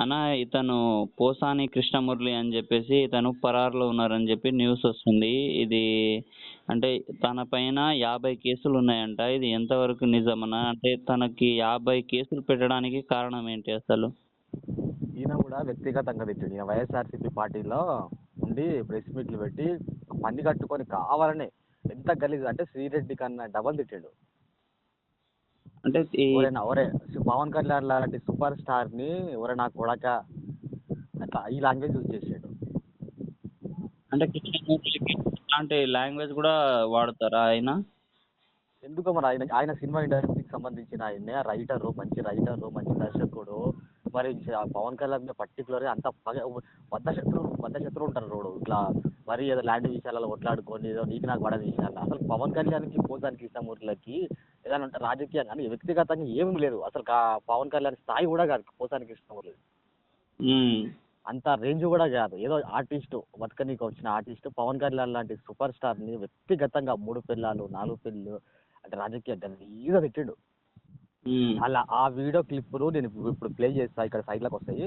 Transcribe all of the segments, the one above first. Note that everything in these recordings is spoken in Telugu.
అన్న ఇతను పోసాని కృష్ణమురళి అని చెప్పేసి ఇతను పరారులో ఉన్నారని చెప్పి న్యూస్ వస్తుంది. ఇది అంటే తన పైన యాభై కేసులు ఉన్నాయంట. ఇది ఎంతవరకు నిజమన్నా అంటే తనకి యాభై కేసులు పెట్టడానికి కారణం ఏంటి అసలు? ఈయన కూడా వ్యక్తిగతంగా తిట్టాడు. ఈయన వైఎస్ఆర్సీపీ పార్టీలో ఉండి ప్రెస్ మీట్లు పెట్టి పని కట్టుకొని కావాలనే ఎంత గలీజ్ అంటే శ్రీరెడ్డి కన్నా డబల్ తిట్టాడు. అంటే ఎవరే పవన్ కళ్యాణ్ లాంటి సూపర్ స్టార్ని ఎవరైనా నా కొడక అట్లా ఈ లాంగ్వేజ్ యూజ్ చేసాడు. అంటే అలాంటి లాంగ్వేజ్ కూడా వాడతారా ఆయన? ఎందుకో మరి ఆయన ఆయన సినిమా ఇండస్ట్రీకి సంబంధించిన ఆయన రైటరు మంచి రైటరు మంచి దర్శకుడు. మరి పవన్ కళ్యాణ్ మీద పర్టికులర్గా అంత పగ బద్ద శత్రువు బద్ద శత్రువు ఉంటారు రోడ్డు ఇట్లా మరి ఏదో ల్యాండ్ విషయాలలో కొట్లాడుకొని ఏదో నీకు నాకు పడని విషయాలు అసలు పవన్ కళ్యాణ్కి పోతానికి కృష్ణమూర్తిలకి ఏదైనా అంటే రాజకీయంగా కానీ వ్యక్తిగతంగా ఏమీ లేదు. అసలు పవన్ కళ్యాణ్ స్థాయి కూడా కాదు పోతానికి కృష్ణమూర్తి. అంత రేంజ్ కూడా కాదు. ఏదో ఆర్టిస్ట్ బతకనీకి వచ్చిన ఆర్టిస్ట్ పవన్ కళ్యాణ్ లాంటి సూపర్ స్టార్ని వ్యక్తిగతంగా మూడు పిల్లలు నాలుగు పిల్లలు అంటే రాజకీయ గలీజ్గా పెట్టిండు. అలా ఆ వీడియో క్లిప్లు నేను ఇప్పుడు ఇప్పుడు ప్లే చేస్తా ఇక్కడ సైడ్లోకి వస్తాయి.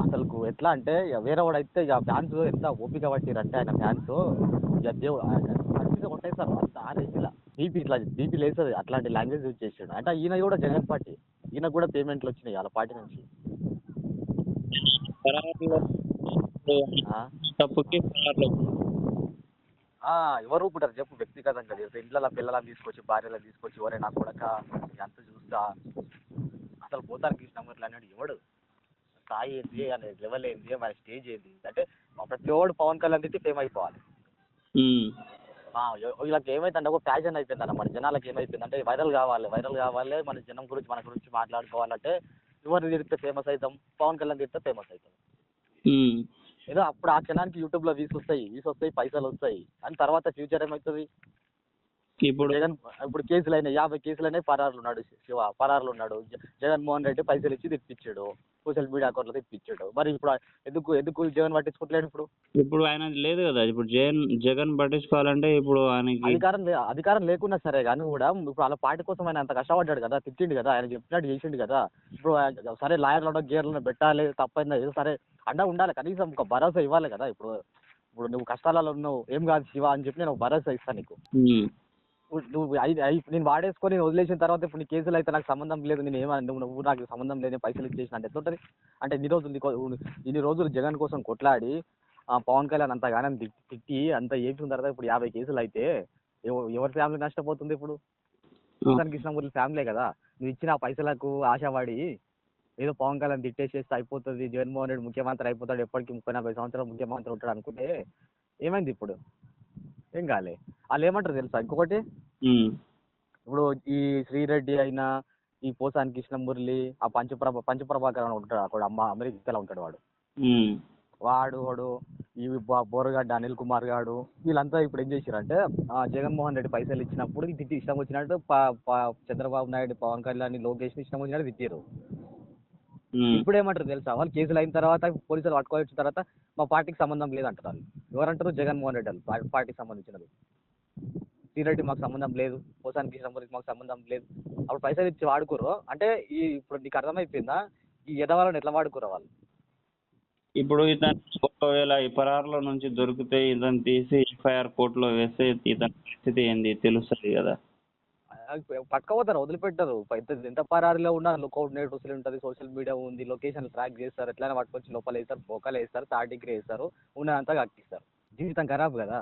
అసలు ఎట్లా అంటే ఇక వేరే వాడు అయితే ఇక ఫ్యాన్స్ ఎంత ఓపిక పట్టిరంటే ఆయన ఫ్యాన్స్. ఇక దేవుడు మంచిగా కొట్టేస్తారు అంత ఆ రేంజ్లో బీపీ ఇట్లా బీపీ లేస్తుంది. అట్లాంటి లాంగ్వేజ్ యూజ్ చేసాడు. అంటే ఈయన కూడా జగన్ పార్టీ. ఈయన కూడా పేమెంట్లు వచ్చినాయి వాళ్ళ పార్టీ నుంచి. తప్పుకి ఎవరు ఊపుతారు చెప్పు వ్యక్తిగతంగా. చెప్పు ఇంట్లో పిల్లలను తీసుకొచ్చి భార్యలను తీసుకొచ్చి ఎవరైనా కొడక ఎంత చూస్తా. అసలు పోతాను కృష్ణమూర్తి అన్నాడు ఎవడు? స్థాయి ఏంది అనే లెవెల్ ఏంది మన స్టేజ్ ఏంది? అంటే ప్రతి ఒక్కడు పవన్ కళ్యాణ్ తిట్టి ఫేమ్ అయిపోవాలి. వీళ్ళకి ఏమైందంటే ఒక ప్యాషన్ అయిపోయిందన్న మన జనాలకి ఏమైపోయిందంటే వైరల్ కావాలి వైరల్ కావాలి మన జనం గురించి మన గురించి మాట్లాడుకోవాలంటే ఎవరిని తిడితే ఫేమస్ అవుతాం పవన్ కళ్యాణ్ తిడితే ఫేమస్ అవుతాం. ఏదో అప్పుడు ఆ క్షణానికి యూట్యూబ్లో వ్యూస్ వస్తాయి వ్యూస్ వస్తాయి పైసలు వస్తాయి. అని తర్వాత ఫ్యూచర్ ఏమవుతుంది? ఇప్పుడు జగన్ ఇప్పుడు కేసులు అయినాయి యాభై కేసులు అయినాయి పరారులు ఉన్నాడు శివ పరారులు ఉన్నాడు జగన్మోహన్ రెడ్డి పైసలు ఇచ్చి తెప్పించాడు. సోషల్ మీడియా అకౌంట్లో తెప్పించాడు. మరి ఇప్పుడు ఎందుకు ఎందుకు జగన్ పట్టించుకోవట్లేడు ఇప్పుడు? ఇప్పుడు ఆయన లేదు కదా. ఇప్పుడు జగన్ జగన్ పట్టించుకోవాలంటే ఇప్పుడు ఆయనకి అధికారం అధికారం లేకున్నా సరే కానీ కూడా ఇప్పుడు వాళ్ళ పార్టీ కోసం ఆయన అంత కష్టపడ్డాడు కదా. తిట్టిండు కదా. ఆయన చెప్పినట్టు చేసిండు కదా. ఇప్పుడు ఆయన సరే లాయర్లను గేర్లను పెట్టాలి తప్పైందా ఏదో సరే అండా ఉండాలి. కనీసం ఒక భరోసా ఇవ్వాలి కదా. ఇప్పుడు ఇప్పుడు నువ్వు కష్టాలలో ఉన్నావు. ఏం కాదు శివ అని చెప్పి నేను ఒక భరోసా ఇస్తాను నీకు. నువ్వు నేను వాడేసుకొని నేను వదిలేసిన తర్వాత ఇప్పుడు నీ కేసులు అయితే నాకు సంబంధం లేదు నేను ఏమన్నా నువ్వు నువ్వు నాకు సంబంధం లేదు నేను పైసలు ఇచ్చేసిన అంటే ఎట్లుంటుంది? అంటే ఇన్ని రోజులు నీకో- ఇన్ని రోజులు జగన్ కోసం కొట్లాడి ఆ పవన్ కళ్యాణ్ అంత గానం తిట్టి అంత చేసిన తర్వాత ఇప్పుడు యాభై కేసులు అయితే ఎవ- ఎవరి ఫ్యామిలీ నష్టపోతుంది ఇప్పుడు? సుశాంత్ కృష్ణమూర్తి ఫ్యామిలీ కదా? నువ్వు ఇచ్చిన పైసలకు ఆశపడి ఏదో పవన్ కళ్యాణ్ తిట్టేసేస్తే అయిపోతుంది జగన్మోహన్ రెడ్డి ముఖ్యమంత్రి అయిపోతాడు ఎప్పటికీ ముప్పై నలభై సంవత్సరాలు ముఖ్యమంత్రి ఉంటాడు అనుకుంటే ఏమైంది ఇప్పుడు? ఏం కాలే వాళ్ళు ఏమంటారు తెలుసా ఇంకొకటి. ఇప్పుడు ఈ శ్రీరెడ్డి అయినా ఈ పోసాని కృష్ణమురళి ఆ పంచప్రభ పంచప్రభాకర్ అని ఉంటాడు అక్కడ అమ్మ అమెరికాలో ఉంటాడు వాడు. వాడు వాడు ఈ బోరగడ్డ అనిల్ కుమార్ గాడు వీళ్ళంతా ఇప్పుడు ఏం చేశారంటే ఆ జగన్మోహన్ రెడ్డి పైసలు ఇచ్చినప్పుడు తిట్టి ఇష్టం వచ్చినట్టు చంద్రబాబు నాయుడు పవన్ కళ్యాణ్ లోకేష్ ఇష్టం వచ్చినట్టు తిట్టారు. ఇప్పుడు ఏమంటారు తెలుసా? వాళ్ళు కేసులు అయిన తర్వాత పోలీసులు పట్టుకొని వచ్చిన తర్వాత మా పార్టీకి సంబంధం లేదంటారు వాళ్ళు. ఎవరంటారు? జగన్మోహన్ రెడ్డి వాళ్ళు. పార్టీకి సంబంధించినది. శ్రీరెడ్డి మాకు సంబంధం లేదు. పోసాని కృష్ణమూర్తికి మాకు సంబంధం లేదు. అప్పుడు పైసలు ఇచ్చి వాడుకోరు. అంటే ఈ ఇప్పుడు నీకు అర్థమైపోయిందా? ఈ ఎదవాళ్ళని ఎట్లా వాడుకోరు వాళ్ళు? ఇప్పుడు ఇతను ఒకవేళ పరారులో నుంచి దొరికితే ఇతను తీసి ఎఫ్ఐఆర్ కోర్టులో వేస్తే ఇతని పరిస్థితి ఏంది? తెలుస్తుంది కదా. పట్టుకపోతారు వదిలిపెట్టారు. ఎంత ఎంత పరారిలో ఉన్నా కోఆర్డినేటర్స్ ఉంటుంది. సోషల్ మీడియా ఉంది లొకేషన్ ట్రాక్ చేస్తారు. ఎట్లైనా పట్టుకొచ్చి లోపల వేస్తారు బొక్కలు వేస్తారు థర్డ్ డిగ్రీ వేస్తారు ఉన్నదంతా కక్కిస్తారు. జీవితం ఖరాబ్ కదా?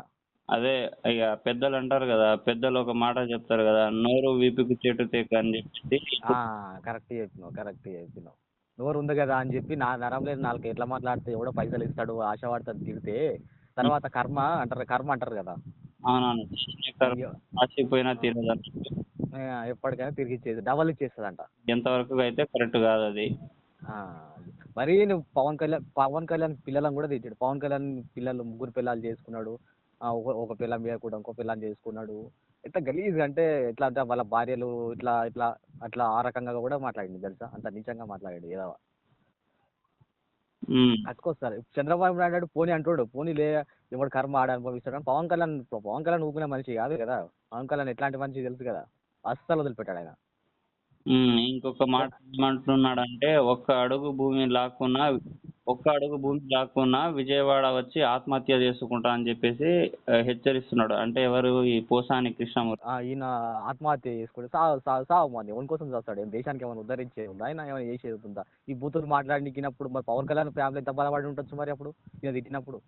అదే ఇక పెద్దలు అంటారు కదా పెద్దలు ఒక మాట చెప్తారు కదా నోరు వీపుకు చెట్టు తేక అని చెప్పేసి కరెక్ట్ చెప్పినావు కరెక్ట్ చెప్పినావు. నోరు ఉంది కదా అని చెప్పి నా నరం లేదు నాలుగు ఎట్లా మాట్లాడితే ఎవడో పైసలు ఇస్తాడు ఆశ పడతాడు తిడితే తర్వాత కర్మ అంటారు కర్మ అంటారు కదా? అవునవును ఆశపోయినా తీరదు ఆ, ఎప్పటికైనా తిరిగి ఇచ్చేది డబల్ ఇచ్చేస్తుందంట. ఎంతవరకు అయితే కరెక్ట్ కాదు అది మరి నువ్వు పవన్ కళ్యాణ్ పవన్ కళ్యాణ్ పిల్లలను కూడా తెచ్చాడు పవన్ కళ్యాణ్ పిల్లలు ముగ్గురు పిల్లలు చేసుకున్నాడు. ఒక పిల్లం మీద కూడా ఇంకో పిల్లని చేసుకున్నాడు. ఎట్లా గలీజ్ అంటే ఎట్లా అంటే వాళ్ళ భార్యలు ఇట్లా ఇట్లా అట్లా ఆ రకంగా కూడా మాట్లాడింది తెలుసా? అంత నీచంగా మాట్లాడాడు ఏదో ఉమ్. కట్టుకొస్తారు చంద్రబాబు నాయుడు పోనీ అంటాడు. పోనీ లే ఎవడు కర్మ ఆడ అనుభవిస్తాడు. అని పవన్ కళ్యాణ్ పవన్ కళ్యాణ్ ఊపిన మనిషి కాదు కదా. పవన్ కళ్యాణ్ ఎట్లాంటి మనిషి తెలుసు కదా. అస్సలు వదిలిపెట్టాడు ఆయన. ఇంకొక మాట ఏమంటున్నాడంటే ఒక్క అడుగు భూమి లాక్కున్నా ఒక్క అడుగు భూమి లాక్కున్నా విజయవాడ వచ్చి ఆత్మహత్య చేసుకుంటా అని చెప్పేసి హెచ్చరిస్తున్నాడు. అంటే ఎవరు ఈ పోసాని కృష్ణమూర్తి? ఆ, ఈయన ఆత్మహత్య చేసుకుంటే సావు సావు సావు మంది. ఎవరి కోసం చేస్తాడు? ఏం దేశానికి ఏమైనా ఉద్ధరించేది ఉందా? ఆయన ఏమైనా చేసేది ఉందా? ఈ బూతులు మాట్లాడినప్పుడు మరి పవన్ కళ్యాణ్ ఫ్యామిలీ ఎంత బాధపడి ఉండొచ్చు మరి అప్పుడు? ఈయన తిట్టినప్పుడు.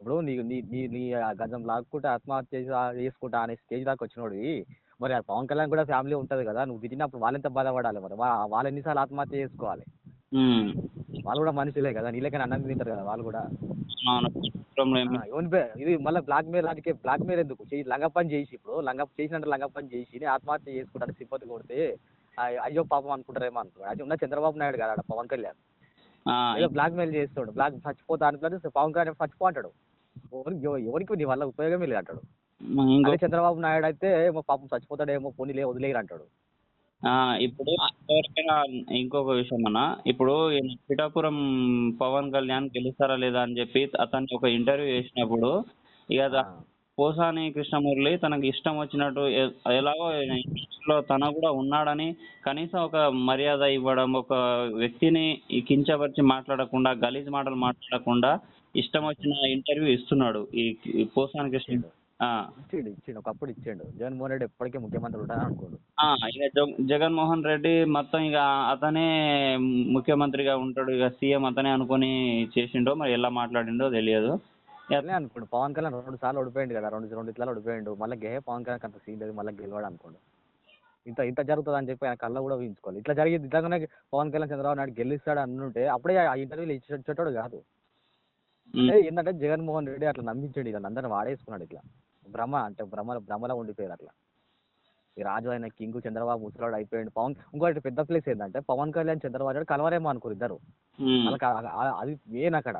ఇప్పుడు నీ నీ నీ గజం లాక్కుంటే ఆత్మహత్య చేసుకుంటా అనే స్టేజ్ దాకా వచ్చినోడు మరి ఆ పవన్ కళ్యాణ్ కూడా ఫ్యామిలీ ఉంటుంది కదా నువ్వు తిట్టినప్పుడు వాళ్ళు ఎంత బాధపడాలి మరి? వాళ్ళు ఎన్నిసార్లు ఆత్మహత్య చేసుకోవాలి? వాళ్ళు కూడా మనుషులే కదా నీళ్ళకైనా అన్నం తింటారు కదా వాళ్ళు కూడా? ఇది మళ్ళీ బ్లాక్ మెయిల్ రాజకీయ బ్లాక్ మెయిల్ ఎందుకు లంగ పని చేసి ఇప్పుడు లంగ చేసినట్టు లంగ పని చేసి ఆత్మహత్య చేసుకుంటాను సిప్పతి కొడితే అయ్యో పాపం అనుకుంటారేమో అనుకో అది ఉన్న చంద్రబాబు నాయుడు కదా పవన్ కళ్యాణ్. ఏదో బ్లాక్ మెయిల్ చేస్తాడు. బ్లాక్ చచ్చిపోతా అనుకుంటే పవన్ కళ్యాణ్ చచ్చిపో అంటాడు. ఎవరికి ఎవ- ఎవరికి నీ వల్ల ఉపయోగమే లేదు అంటాడు. అదే చంద్రబాబు నాయుడు అయితే ఏమో పాపం చచ్చిపోతాడేమో పోనీలే వదిలేయరు అంటాడు ఆ, ఇప్పుడు ఇంకొక విషయం అన్న ఇప్పుడు పిఠాపురం పవన్ కళ్యాణ్ గెలుస్తారా లేదా అని చెప్పి అతనికి ఒక ఇంటర్వ్యూ చేసినప్పుడు ఇక పోసాని కృష్ణమురళి తనకి ఇష్టం వచ్చినట్టు ఎలాగో ఇండస్ట్రీలో తన కూడా ఉన్నాడని కనీసం ఒక మర్యాద ఇవ్వడం ఒక వ్యక్తిని కించపరిచి మాట్లాడకుండా గలీజ్ మాటలు మాట్లాడకుండా ఇష్టం వచ్చిన ఇంటర్వ్యూ ఇస్తున్నాడు ఈ పోసాని కృష్ణ. ఇచ్చిండు ఇచ్చిండు ఒకప్పుడు ఇచ్చిండు. జగన్మోహన్ రెడ్డి ఎప్పటికీ ముఖ్యమంత్రి ఉంటాడని అనుకోడు. ఇక జగన్మోహన్ రెడ్డి మొత్తం ఇక అతనే ముఖ్యమంత్రిగా ఉంటాడు. ఇక సీఎం అతనే అనుకొని చేసిండో మరి ఎలా మాట్లాడిండో తెలియదు. అట్లే అనుకోండి. పవన్ కళ్యాణ్ రెండు సార్లు ఓడిపోయిండు కదా రెండు రెండు ఇట్లా ఓడిపోయిండు. మళ్ళీ గే పవన్ కళ్యాణ్ అంత సీన్ లేదు మళ్ళీ గెలవాడు అనుకోండి. ఇంత ఇంత జరుగుతుంది అని చెప్పి ఆయన కళ్ళ కూడా ఊహించుకోవాలి. ఇట్లా జరిగింది ఇట్లాగానే పవన్ కళ్యాణ్ చంద్రబాబు నాయుడు గెలుస్తాడు అనుంటే అప్పుడే ఆ ఇంటర్వ్యూలు ఇచ్చేటోడు కాదు. ఏంటంటే జగన్మోహన్ రెడ్డి అట్లా నమ్మించాడు ఇలా అందరిని వాడేసుకున్నాడు ఇట్లా. భ్రమ అంటే భ్రమ భ్రమలో ఉండిపోయారు అట్లా. ఈ రాజు ఆయన కింగ్ చంద్రబాబు ముసలాడు అయిపోయాడు పవన్ ఇంకోటి పెద్ద ప్లేస్ ఏంటంటే పవన్ కళ్యాణ్ చంద్రబాబు నాయుడు కలవరేమో అనుకోరు ఇద్దరు. అది మెయిన్ అక్కడ.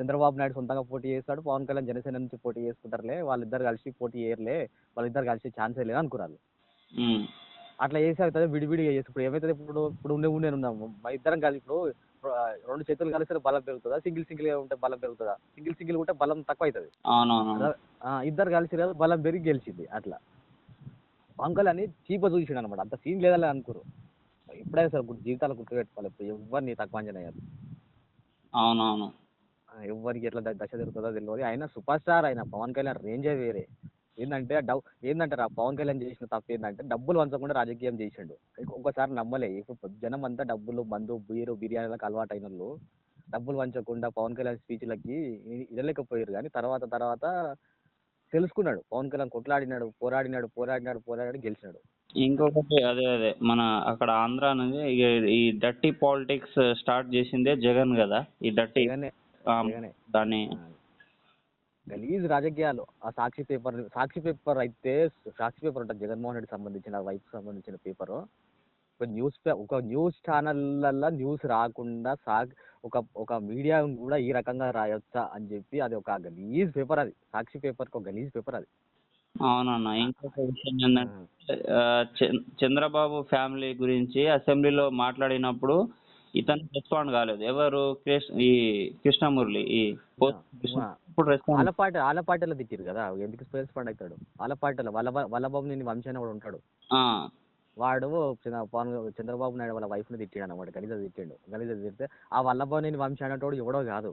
చంద్రబాబు నాయుడు సొంతంగా పోటీ చేస్తాడు పవన్ కళ్యాణ్ జనసేన నుంచి పోటీ చేసుకుంటారులే వాళ్ళిద్దరు కలిసి పోటీ చేయరులే వాళ్ళిద్దరు కలిసి ఛాన్సే లేదు అనుకున్నారు. అట్లా చేసి అవుతుంది విడివిడిగా చేసి ఇప్పుడు ఏమవుతుంది ఇప్పుడు? ఇప్పుడు ఉండే ఉండే ఉన్నాము. మా ఇద్దరం కలిసి ఇప్పుడు రెండు చేతులు కలిస్తే బలం పెరుగుతుందా? సింగిల్ సింగిల్గా ఉంటే బలం పెరుగుతుందా? సింగిల్ సింగిల్ ఉంటే బలం తక్కువ అవుతుంది ఇద్దరు కలిసి బలం పెరిగి గెలిచింది అట్లా. పవన్ కళ్యాణ్ చీప చూసిండు అనమాట అంత సీన్ లేదా అనుకోరు. ఎప్పుడైనా సరే జీవితాలు గుర్తుపెట్టుకోవాలి ఇప్పుడు. ఎవరిని తక్కువ అంచనా. అవునవును. ఎవరికి ఎట్లా దశ తిరుగుతుందో తెలియదు ఆయన సూపర్ స్టార్ ఆయన పవన్ కళ్యాణ్ రేంజే వేరే. ఏంటంటే డబ్ ఏంటంటే పవన్ కళ్యాణ్ చేసిన తప్పు ఏంటంటే డబ్బులు వంచకుండా రాజకీయం చేసిండు. ఒక్కసారి నమ్మలే. ఇప్పుడు జనం అంతా డబ్బులు మందు బీరు బిర్యానీలకు అలవాటు అయిన వాళ్ళు డబ్బులు వంచకుండా పవన్ కళ్యాణ్ స్పీచ్లకి ఇదలేకపోయారు కానీ తర్వాత తర్వాత తెలుసుకున్నాడు. పవన్ కళ్యాణ్ కొట్లాడినాడు పోరాడినాడు పోరాడినాడు పోరాడి గెలిచినాడు. ఇంకొకటి అదే అదే మన అక్కడ ఆంధ్ర అనేది ఈ డర్టీ పాలిటిక్స్ స్టార్ట్ చేసిందే జగన్ కదా. ఈ డర్టీ జగనే. దాన్ని గలీజ్ రాజకీయాలు. ఆ సాక్షి పేపర్ సాక్షి పేపర్ అయితే సాక్షి పేపర్ ఉంటుంది. జగన్మోహన్ రెడ్డి సంబంధించిన వైఫ్ సంబంధించిన పేపర్. ఒక న్యూస్ ఒక న్యూస్ ఛానళ్ళల్లో న్యూస్ రాకుండా సా ఒక ఒక మీడియా కూడా ఈ రకంగా రాయొచ్చా అని చెప్పి అది ఒక గలీజ్ పేపర్ అది. సాక్షి పేపర్కి ఒక గలీజ్ పేపర్ అది. అవునన్న ఇంకొక విషయం ఏంటంటే చంద్రబాబు ఫ్యామిలీ గురించి అసెంబ్లీలో మాట్లాడినప్పుడు ఇతను రెస్పాండ్ కాలేదు. ఎవరు? కృష్ణ ఈ కృష్ణమురళి ఈ పోస్ట్. ఇప్పుడు ఆలపాటి ఆలపాటలో తిట్టిరు కదా ఎందుకు స్పేస్ పండ్ అవుతాడు ఆలపాటలో వల్ల వల్లబాబు నేను వంశాన్ని కూడా ఉంటాడు. వాడు పవన్ చంద్రబాబు నాయుడు వాళ్ళ వైఫ్ని తిట్టాడు అనమాట గలీజ తిట్టాడు. గలీజ తిడితే ఆ వల్లభావు నేను వంశీ అనేటోడు ఎవడో కాదు.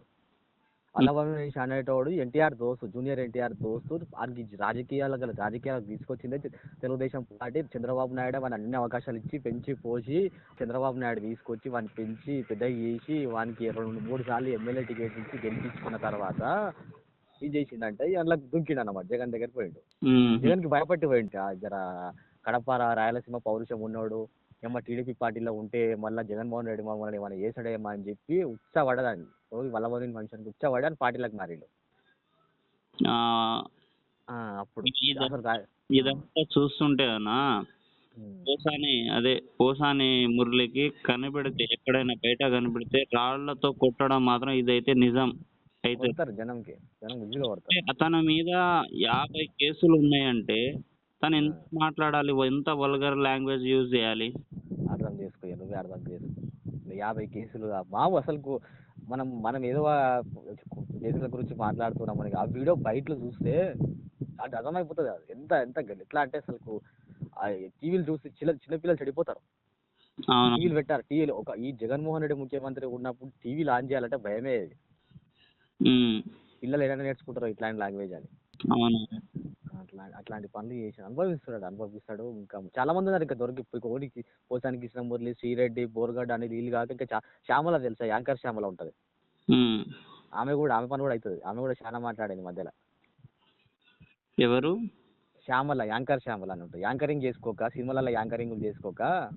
వల్లభావు నేను అనేటోడు ఎన్టీఆర్ దోస్తు జూనియర్ ఎన్టీఆర్ దోస్తు రాజకీయాలకు గల రాజకీయాలకు తీసుకొచ్చిందే తెలుగుదేశం పార్టీ చంద్రబాబు నాయుడు వాని అన్ని అవకాశాలు ఇచ్చి పెంచి పోసి చంద్రబాబు నాయుడు తీసుకొచ్చి వాడిని పెంచి పెద్దగా చేసి వానికి రెండు మూడు సార్లు ఎమ్మెల్యే టికెట్ ఇచ్చి గెలిపించుకున్న తర్వాత ఏం చేసిండంటే అందులో దుంకిండు అన్నమాట జగన్ దగ్గర పోయిండు. జగన్కి భయపట్టి పోయింది ఆ జర కడప రాయలసీమ పౌరుషం ఉన్నోడు ఏమో టీడీపీ పార్టీలో ఉంటే మళ్ళీ జగన్మోహన్ రెడ్డి మమ్మల్ని ఏమైనా చేసాడేమో అని చెప్పి ఉత్సాహపడదాన్ని రోజు వల్లభోని మనుషులకు ఉత్సాహపడి అని పార్టీలకు మారిండు. ఆ, అప్పుడు ఇదంతా చూస్తుంటే అన్న ఉమ్. పోసాని అదే పోసాని మురళికి కనిపెడితే ఎక్కడైనా బయట కనిపెడితే రాళ్ళతో కొట్టడం మాత్రం ఇదైతే నిజం. అయితే జనంకి అతని మీద యాభై కేసులు ఉన్నాయంటే తను ఎంత మాట్లాడాలి ఎంత వల్గర్ లాంగ్వేజ్ యూజ్ చేయాలి? అర్థం చేసుకో నువ్వే అర్థం చేసుకో. యాభై కేసులు మావు అసలు మనం మనం ఏదో కేసుల గురించి మాట్లాడుతున్నాం మనకి ఆ వీడియో బయటలో చూస్తే అది అర్థమైపోతుంది అది. ఎంత ఎంత ఎట్లా అంటే అసలు టీవీలు చూసి చిన్న చిన్నపిల్లలు చెడిపోతారు. టీవీలు పెట్టారు. టీవీలు ఒక ఈ జగన్మోహన్ రెడ్డి ముఖ్యమంత్రి ఉన్నప్పుడు టీవీలు ఆన్ చేయాలంటే భయమే. పిల్లలు ఏదైనా నేర్చుకుంటారో ఇట్లాంటి లాంగ్వేజ్ అని. అట్లా అట్లాంటి పనులు చేసి అనుభవిస్తున్నాడు అనుభవిస్తాడు. ఇంకా చాలా మంది ఉన్నారు ఇంకా దొరికి ఇప్పుడు ఓడికి పోసాని కృష్ణమూర్తి శ్రీరెడ్డి బోర్గడ్ అని వీళ్ళు కాక ఇంకా శ్యామల తెలుసా? యాంకర్ శ్యామల ఉంటుంది. ఆమె కూడా ఆమె పని కూడా అవుతుంది ఆమె కూడా చాలా మాట్లాడింది మధ్యలో. ఎవరు? శ్యామల యాంకర్ శ్యామల అని ఉంటుంది. యాంకరింగ్ చేసుకోక సినిమాలలో యాంకరింగ్ చేసుకోక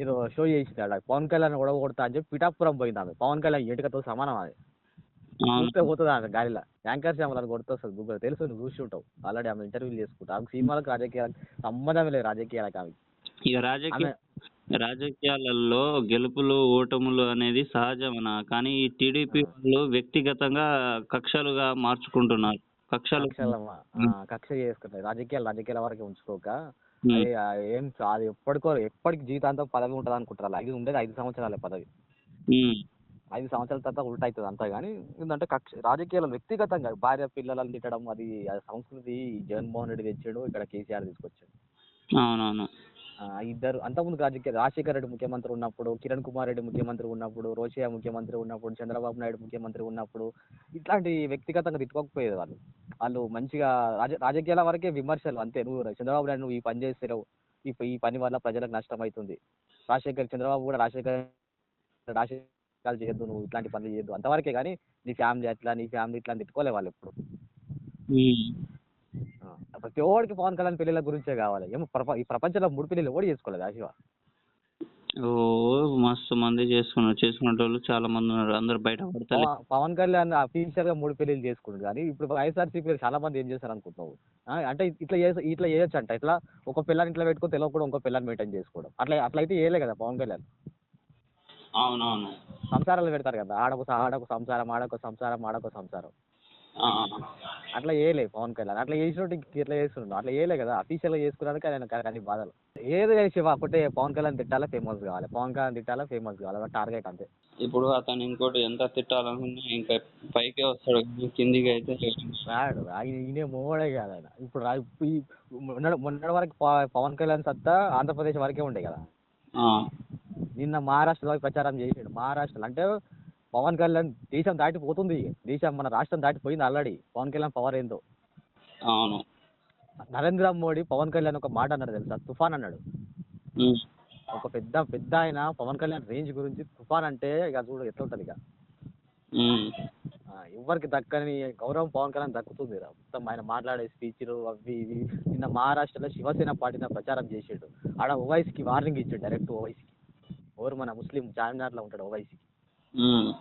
ఏదో షో చేసింది పవన్ కళ్యాణ్ కూడా కొడతా అని చెప్పి పిఠాపురం పోయింది ఆమె. పవన్ కళ్యాణ్ ఎంటికతో సమానం అది చూస్తే పోతుంది ఆమె గాలిలో యాంకర్ శ్యామల అని కొడుతూ వస్తుంది గూగుల్ తెలుసు నువ్వు చూసి ఉంటావు. ఆల్రెడీ ఆమె ఇంటర్వ్యూలు చేసుకుంటా. ఆమె సినిమాలకు రాజకీయాలకు సంబంధమే లేదు రాజకీయాలకు ఆమె ఇక రాజకీయ రాజకీయాలలో గెలుపులు ఓటములు అనేది సహజమన? కానీ ఈ టీడీపీ వాళ్ళు వ్యక్తిగతంగా కక్షలుగా మార్చుకుంటున్నారు. కక్షలు కక్ష చేసుకుంటాయి రాజకీయాలు రాజకీయాల వరకే ఉంచుకోక. ఏం అది ఎప్పటికో ఎప్పటికి జీవితాంతం పదవి ఉంటుంది అనుకుంటారు అది ఉండేది ఐదు సంవత్సరాలే పదవి. ఐదు సంవత్సరాల తర్వాత ఉల్టా అవుతుంది అంతా కానీ ఏంటంటే కక్ష రాజకీయాలు వ్యక్తిగతంగా భార్య పిల్లలను తిట్టడం అది ఆ సంస్కృతి జగన్మోహన్ రెడ్డి తెచ్చాడు ఇక్కడ కేసీఆర్ తీసుకొచ్చాడు. అవునవును. ఇద్దరు అంతకుముందు రాజకీయ రాజశేఖర రెడ్డి ముఖ్యమంత్రి ఉన్నప్పుడు కిరణ్ కుమార్ రెడ్డి ముఖ్యమంత్రి ఉన్నప్పుడు రోషయ్య ముఖ్యమంత్రి ఉన్నప్పుడు చంద్రబాబు నాయుడు ముఖ్యమంత్రి ఉన్నప్పుడు ఇట్లాంటి వ్యక్తిగతంగా తిట్టుకోకపోయేది వాళ్ళు. వాళ్ళు మంచిగా రాజ రాజకీయాల వరకే విమర్శలు అంతే. నువ్వు చంద్రబాబు నాయుడు నువ్వు ఈ పని చేస్తున్నావు ఈ ఈ పని వల్ల ప్రజలకు నష్టం అవుతుంది. రాజశేఖర్ చంద్రబాబు కూడా రాజశేఖర్ రాజశేఖర్ చేయొద్దు నువ్వు ఇట్లాంటి పనులు చేయొద్దు. అంతవరకే కానీ నీ ఫ్యామిలీ అట్లా నీ ఫ్యామిలీ ఇట్లా తిట్టుకోలే వాళ్ళు ఎప్పుడు. ప్రతి ఒక్కడికి పవన్ కళ్యాణ్ పెళ్ళిళ్ళ గురించే కావాలి. ఏమో ఈ ప్రపంచంలో మూడు పెళ్ళిళ్ళు ఎవడు చేసుకోలేదు ఆశివ? ఓ మస్తు మంది చేసుకున్నారు. చేసుకునే వాళ్ళు చాలా మంది ఉన్నారు. అందరు బయట పడతలే. పవ- పవన్ కళ్యాణ్ అఫీషియల్గా మూడు పెళ్ళిళ్ళు చేసుకుంటారు కానీ ఇప్పుడు వైఎస్ఆర్సీపీ చాలా మంది ఏం చేస్తారు అనుకుంటున్నావు అంటే ఇట్లా చేసి ఇట్లా చేయొచ్చు అంట ఇట్లా ఒక పిల్లని ఇట్లా పెట్టుకొని తెలియకుండా ఇంకో పిల్లని మెయింటైన్ చేసుకోవడం. అట్లా అట్లా అయితే చేయలే కదా పవన్ కళ్యాణ్. అవునవును. సంసారాలు పెడతారు కదా ఆడకు ఆడకు సంసారం ఆడకు సంసారం ఆడకు సంసారం. అట్లా చేయలే పవన్ కళ్యాణ్ అట్లా చేసినట్టు ఇట్లా చేస్తున్నాడు అట్లా చేయలే కదా అఫీషియల్గా చేసుకున్నానికి ఆయన కానీ బాధలు. ఏది శివ ఒకటే పవన్ కళ్యాణ్ తిట్టాలా ఫేమస్ కావాలి. పవన్ కళ్యాణ్ తిట్టాలా ఫేమస్ కావాలి. టార్గెట్ అంతే. ఇప్పుడు అతను ఇంకోటి ఎంత తిట్టాలనుకున్నా ఇంకా పైకే వస్తాడు. కానీ కిందికి అయితే. రాడు. ఈయన మోడే కాదు ఆయన. ఇప్పుడు మొన్నటి వరకు పవ- పవన్ కళ్యాణ్ సత్తా ఆంధ్రప్రదేశ్ వరకే ఉండే కదా. నిన్న మహారాష్ట్రలో ప్రచారం చేసాడు మహారాష్ట్రలో. అంటే పవన్ కళ్యాణ్ దేశం దాటిపోతుంది. దేశం మన రాష్ట్రం దాటిపోయింది ఆల్రెడీ పవన్ కళ్యాణ్ పవర్ ఏందో. అవును. నరేంద్ర మోడీ పవన్ కళ్యాణ్ ఒక మాట అన్నాడు తెలుసా? తుఫాన్ అన్నాడు. ఒక పెద్ద పెద్ద ఆయన పవన్ కళ్యాణ్ రేంజ్ గురించి తుఫాన్ అంటే ఇక చూడు ఎట్లా ఉంటుంది ఇక. ఎవరికి దక్కని గౌరవం పవన్ కళ్యాణ్ దక్కుతుంది. మొత్తం ఆయన మాట్లాడే స్పీచ్లు అవి ఇవి. నిన్న మహారాష్ట్రలో శివసేన పార్టీన ప్రచారం చేసాడు ఆడ ఓవైసీకి వార్నింగ్ ఇచ్చాడు డైరెక్ట్ ఓవైసీకి. ఎవరు మన ముస్లిం చార్మినార్లో ఉంటాడు ఓవైసీకి. ఉమ్.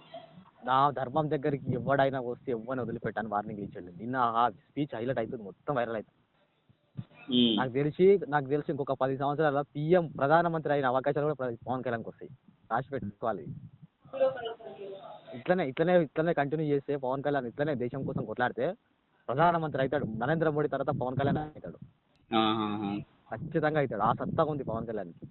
నా ధర్మం దగ్గరికి ఎవడైనా వస్తే ఎవరిని వదిలిపెట్టాను వార్నింగ్ ఇచ్చాడు. నిన్న ఆ స్పీచ్ హైలైట్ అవుతుంది మొత్తం వైరల్ అవుతుంది. నాకు తెలిసి నాకు తెలిసి ఇంకొక పది సంవత్సరాల పిఎం ప్రధానమంత్రి అయిన అవకాశాలు కూడా పవన్ కళ్యాణ్కి వస్తాయి. రాసి పెట్టుకోవాలి. ఇట్లనే ఇట్లనే ఇట్లనే కంటిన్యూ చేస్తే పవన్ కళ్యాణ్ ఇట్లనే దేశం కోసం కొట్లాడితే ప్రధానమంత్రి అవుతాడు. నరేంద్ర మోడీ తర్వాత పవన్ కళ్యాణ్ అవుతాడు. ఖచ్చితంగా అవుతాడు. ఆ సత్తా ఉంది పవన్ కళ్యాణ్కి.